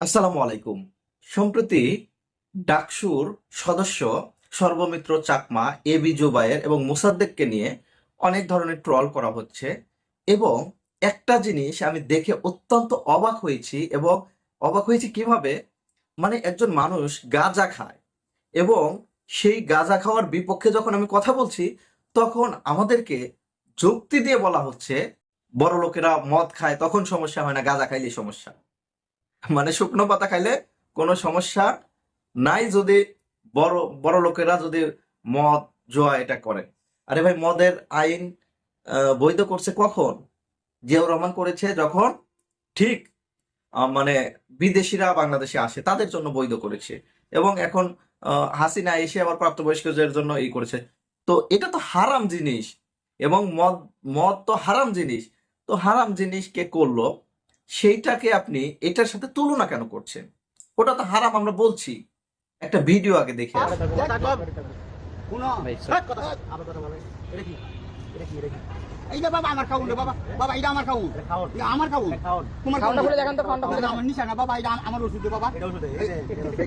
আসসালামু আলাইকুম। সম্প্রতি ডাকসুর সদস্য সর্বমিত্র চাকমা, এ বি জুবায়ের এবং মোসাদ্দেককে নিয়ে অনেক ধরনের ট্রল করা হচ্ছে এবং একটা জিনিস আমি দেখে অত্যন্ত অবাক হয়েছি এবং অবাক হয়েছি কীভাবে? মানে একজন মানুষ গাঁজা খায় এবং সেই গাঁজা খাওয়ার বিপক্ষে যখন আমি কথা বলছি, তখন আমাদেরকে যুক্তি দিয়ে বলা হচ্ছে বড় লোকেরা মদ খায়, তখন সমস্যা হয় না, গাঁজা খাইলে সমস্যা। মানে শুকনো পাতা খাইলে কোনো সমস্যা নাই যদি বড় বড় লোকেরা যদি মদ, জোয়া এটা করে। আরে ভাই, মদের আইন বৈধ করছে কখন? জিয়াউর রহমান করেছে যখন ঠিক মানে বিদেশিরা বাংলাদেশে আসে, তাদের জন্য বৈধ করেছে। এবং এখন হাসিনা এসে আবার প্রাপ্তবয়স্কদের জন্য এই করেছে। তো এটা তো হারাম জিনিস। এবং মদ মদ তো হারাম জিনিস। তো হারাম জিনিস কে করল? সেইটাকে আপনি এটার সাথে তুলনা কেন করছেন? ওটা তো হারাম আমরা বলছি। একটা ভিডিও আগে দেখে আমার খাউন বাবা। বাবা এটা আমার খাউন। আমার খাউন। তোমার খাউন খুলে দেখান তো, খাউনটা খুলে আমার নিশানা বাবা। এটা আমার ওষুধ বাবা। এটা ওষুধ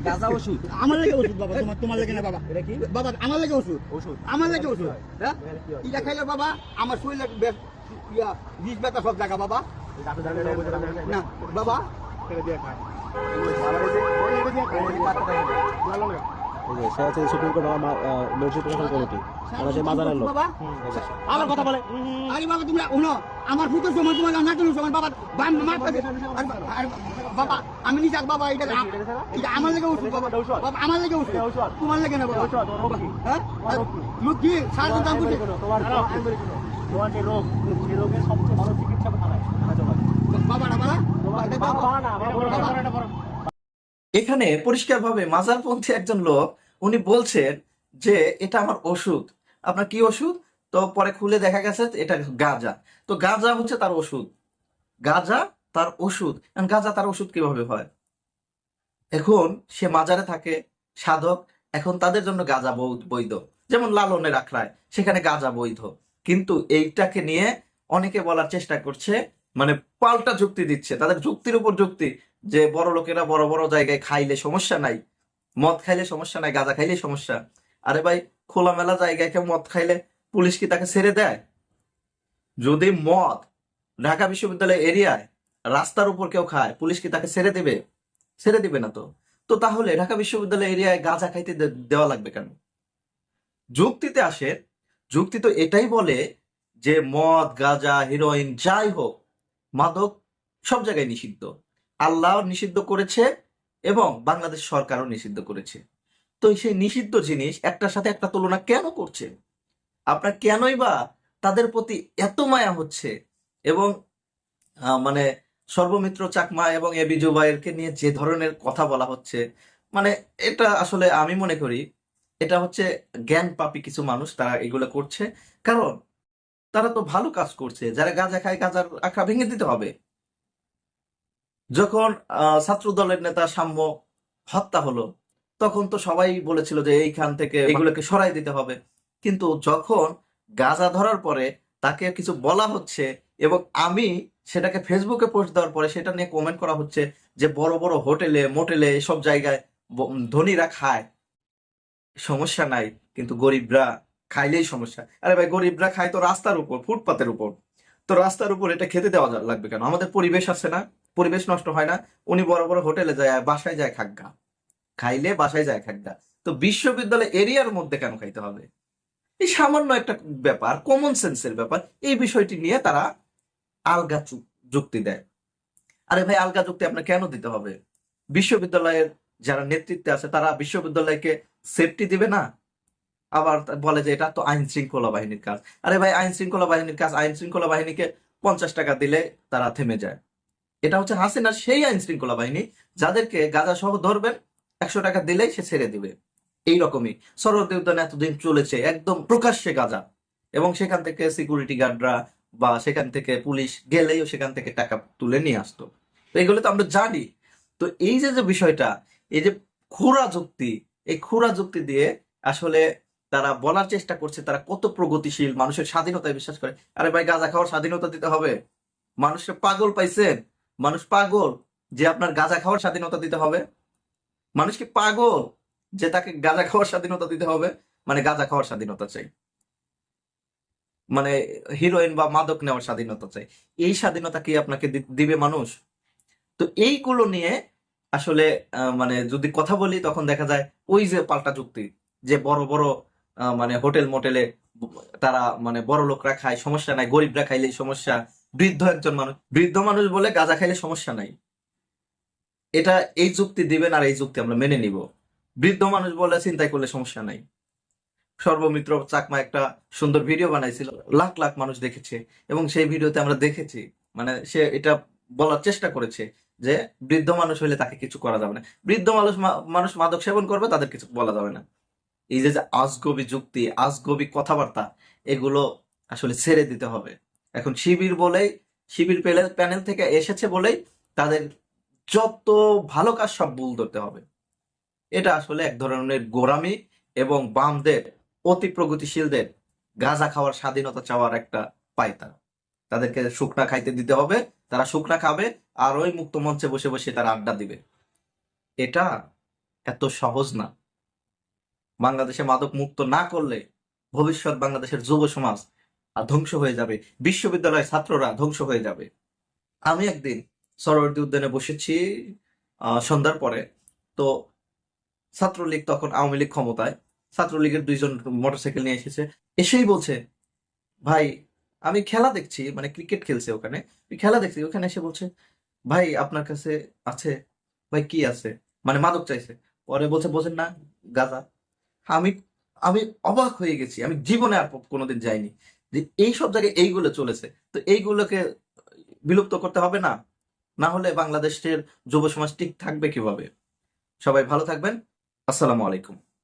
গাঁজা ওষুধ। আমার লাগে ওষুধ বাবা তোমার তোমার লাগে না বাবা। এটা কি? বাবা আমার লাগে ওষুধ। ওষুধ। আমার লাগে ওষুধ। হ্যাঁ? এটা খাইলে বাবা আমার শরীরে ইয়া বিষ ব্যথা সব জায়গা বাবা। না বাবা। সে আছে সুপ্রিম কোর্ট মসজিদ প্রশাসন কমিটি ওরা যে মাজারের লোক। আবার কথা বলে। আরে বাবা তুমি শুনো আমার ফুটোর সময় তোমার না কোনো সময় বাবা বাম মার বাবা আমি নিজাক বাবা এটা এটা আমার লাগে ওষুধ বাবা। বাবা আমার লাগে ওষুধ তোমার লাগে না বাবা। হ্যাঁ? লোক সার দাম করছে তোমার রোগ সেই রোগের সবচেয়ে ভালো চিকিৎসা এখানে পরিষ্কারভাবে মাজারপন্থী একজন লোক, উনি বলছেন যে, এটা আমার ওষুধ। আপনার কি ওষুধ? তো পরে খুলে দেখা গেছে এটা গাঁজা। তো গাঁজা হচ্ছে তার ওষুধ। গাঁজা তার ওষুধ। গাঁজা তার ওষুধ কীভাবে হয়? এখন সে মাজারে থাকে, সাধক। এখন তাদের জন্য গাঁজা বৈধ। যেমন লালনের আখড়ায়, সেখানে গাঁজা বৈধ। কিন্তু এইটাকে নিয়ে অনেকে বলার চেষ্টা করছে মানে পাল্টা যুক্তি দিচ্ছে। তাদের যুক্তির উপর যুক্তি যে বড় লোকেরা বড় বড় জায়গায় খাইলে সমস্যা নাই, মদ খাইলে সমস্যা নাই, গাঁজা খাইলে সমস্যা। আরে ভাই, খোলামেলা জায়গায় কেউ মদ খাইলে পুলিশ কি তাকে ছেড়ে দেয়? যদি মদ ঢাকা বিশ্ববিদ্যালয় এরিয়ায় রাস্তার উপর কেউ খায়, পুলিশ কি তাকে ছেড়ে দেবে? ছেড়ে দিবে না তো। তো তাহলে ঢাকা বিশ্ববিদ্যালয় এরিয়ায় গাঁজা খাইতে দেওয়া লাগবে কেন? যুক্তিতে আসে, যুক্তি তো এটাই বলে যে মদ, গাঁজা, হিরোইন, যাই হোক মাদক সব জায়গায় নিষিদ্ধ। আল্লাহ নিষিদ্ধ করেছে এবং বাংলাদেশ সরকারও নিষিদ্ধ করেছে। তো সেই নিষিদ্ধ জিনিস একটার সাথে একটা তুলনা কেন করছে? আপনার কেনই বা তাদের প্রতি এত মায়া হচ্ছে? এবং মানে সর্বমিত্র চাকমা এবং এবি জুবাইরকে নিয়ে যে ধরনের কথা বলা হচ্ছে মানে এটা আসলে আমি মনে করি, এটা হচ্ছে জ্ঞান পাপী কিছু মানুষ তারা এগুলো করছে। কারণ তারা তো ভালো কাজ করছে। যারা গাঁজা খায় গাঁজার আখড়া ভেঙে দিতে হবে। যখন আহ, ছাত্র দলের নেতা সাম্য হত্যা হলো তখন তো সবাই বলেছিল যে এইখান থেকে এগুলোকে সরাই দিতে হবে। কিন্তু যখন গাঁজা ধরার পরে তাকে কিছু বলা হচ্ছে এবং আমি সেটাকে ফেসবুকে পোস্ট দেওয়ার পরে সেটা নিয়ে কমেন্ট করা হচ্ছে যে বড় বড় হোটেলে মোটেলে এসব জায়গায় ধনীরা খায়। সমস্যা নাই কিন্তু গরিবরা খাইলেই সমস্যা। আরে ভাই, গরিবরা খায় তো রাস্তার উপর, ফুটপাতের উপর। তো রাস্তার উপর এটা খেতে দেওয়া লাগবে কেন? আমাদের পরিবেশ আছে না? পরিবেশ নষ্ট হয় না? উনি বড় বড় হোটেলে যায়, বাসায় যায় খাগ্গা খাইলে বাসায় যায় খাগ্গা তো বিশ্ববিদ্যালয় এরিয়ার মধ্যে কেন খাইতে হবে? এই সামান্য একটা ব্যাপার কমন সেন্সের ব্যাপার, এই বিষয়টি নিয়ে তারা আলগা যুক্তি দেয়। আরে ভাই, আলগা যুক্তি আপনার কেন দিতে হবে? বিশ্ববিদ্যালয়ের যারা নেতৃত্বে আছে, তারা বিশ্ববিদ্যালয়কে সেফটি দিবে না? আবার বলে যে এটা তো আইন শৃঙ্খলা বাহিনীর কাজ। আরে ভাই, আইন শৃঙ্খলা বাহিনীর কাজ, আইন শৃঙ্খলা বাহিনীকে পঞ্চাশ টাকা দিলে তারা থেমে যায়। এটা হচ্ছে হাসিনার সেই আইন শৃঙ্খলা বাহিনী যাদেরকে গাঁজা সহ ধরবেন, একশো টাকা দিলেই সে ছেড়ে দিবে। এই রকমই সরোদী উদ্যানে এতদিন চলেছে, একদম প্রকাশ্যে গাজা। এবং সেখান থেকে সিকিউরিটি গার্ডরা বা সেখান থেকে পুলিশ গেলেও সেখান থেকে টাকা তুলে নিয়ে আসতো। তো এগুলো তো আমরা জানি। তো এই যে যে বিষয়টা, এই যে খুরা যুক্তি, এই খুরা যুক্তি দিয়ে আসলে তারা বলার চেষ্টা করছে, তারা কত প্রগতিশীল, মানুষের স্বাধীনতায় বিশ্বাস করে। আরে ভাই, গাঁজা খাওয়ার স্বাধীনতা দিতে হবে। মানুষের পাগল পাইছেন। মানুষ পাগল যে আপনার গাঁজা খাওয়ার স্বাধীনতা দিতে হবে। মানুষ কি পাগল যে তাকে গাঁজা খাওয়ার স্বাধীনতা দিতে হবে? মানে গাঁজা খাওয়ার স্বাধীনতা চাই। মানে হিরোইন বা মাদক নেওয়ার স্বাধীনতা চাই। এই স্বাধীনতা কি আপনাকে দিবে মানুষ? তো এইগুলো নিয়ে আসলে মানে যদি কথা বলি, তখন দেখা যায় ওই যে পাল্টা যুক্তি, যে বড় বড় মানে হোটেল মোটেলে তারা মানে বড় লোকরা খায়, সমস্যা নাই, গরিবরা খাইলে সমস্যা, বৃদ্ধ একজন মানুষ, বৃদ্ধ মানুষ বলে গাঁজা খাইলে সমস্যা নাই। এটা এই যুক্তি দিবেন আর এই যুক্তি আমরা মেনে নিব। বৃদ্ধ মানুষ বলে চিন্তাই করলে সমস্যা নাই। সর্বমিত্র চাকমা একটা সুন্দর ভিডিও বানাইছিল, লাখ লাখ মানুষ দেখেছে এবং সেই ভিডিওতে আমরা দেখেছি মানে সে এটা বলার চেষ্টা করেছে যে বৃদ্ধ মানুষ হইলে তাকে কিছু করা যাবে না। বৃদ্ধ মানুষ মানুষ মাদক সেবন করবে, তাদের কিছু বলা যাবে না। এই যে আজগবি যুক্তি, আজগবি কথাবার্তা, এগুলো আসলে ছেড়ে দিতে হবে। এখন শিবির বলেই, শিবির পেলে প্যানেল থেকে এসেছে বলেই তাদের যত ভালো কাজ সব ভুল ধরতে হবে। এটা আসলে এক ধরনের গোরামি এবং বামদের, অতি প্রগতিশীলদের গাঁজা খাওয়ার স্বাধীনতা চাওয়ার একটা পায়তা। তাদেরকে শুকনা খাইতে দিতে হবে, তারা শুকনা খাবে আর ওই মুক্ত মঞ্চে বসে বসে তারা আড্ডা দিবে। এটা এত সহজ না। বাংলাদেশে মাদক মুক্ত না করলে ভবিষ্যৎ বাংলাদেশের যুব সমাজ ধ্বংস হয়ে যাবে। বিশ্ববিদ্যালয়ের ছাত্ররা ধ্বংস হয়ে যাবে। আমি একদিন সরোবর্তী উদ্যানে বসেছি সন্ধ্যার পরে। তো ছাত্রলীগ তখন আওয়ামী লীগ ক্ষমতায়। ছাত্রলীগের দুইজন মোটরসাইকেল নিয়ে এসেছে। এসেই বলছে, ভাই, আমি খেলা দেখছি মানে ক্রিকেট খেলছে ওখানে। খেলা দেখছি। ওখানে এসে বলছে, ভাই, আপনার কাছে আছে, ভাই, কি আছে? মানে মাদক চাইছে। পরে বলছে, বোঝেন না, গাজা। আমি আমি অবাক হয়ে গেছি। আমি জীবনে আর কোনোদিন যাইনি। যে এই সব জায়গায় এইগুলো চলেছে। তো এইগুলোকে বিলুপ্ত করতে হবে না? না হলে বাংলাদেশের যুব সমাজ ঠিক থাকবে কীভাবে? সবাই ভালো থাকবেন। আসসালামু আলাইকুম।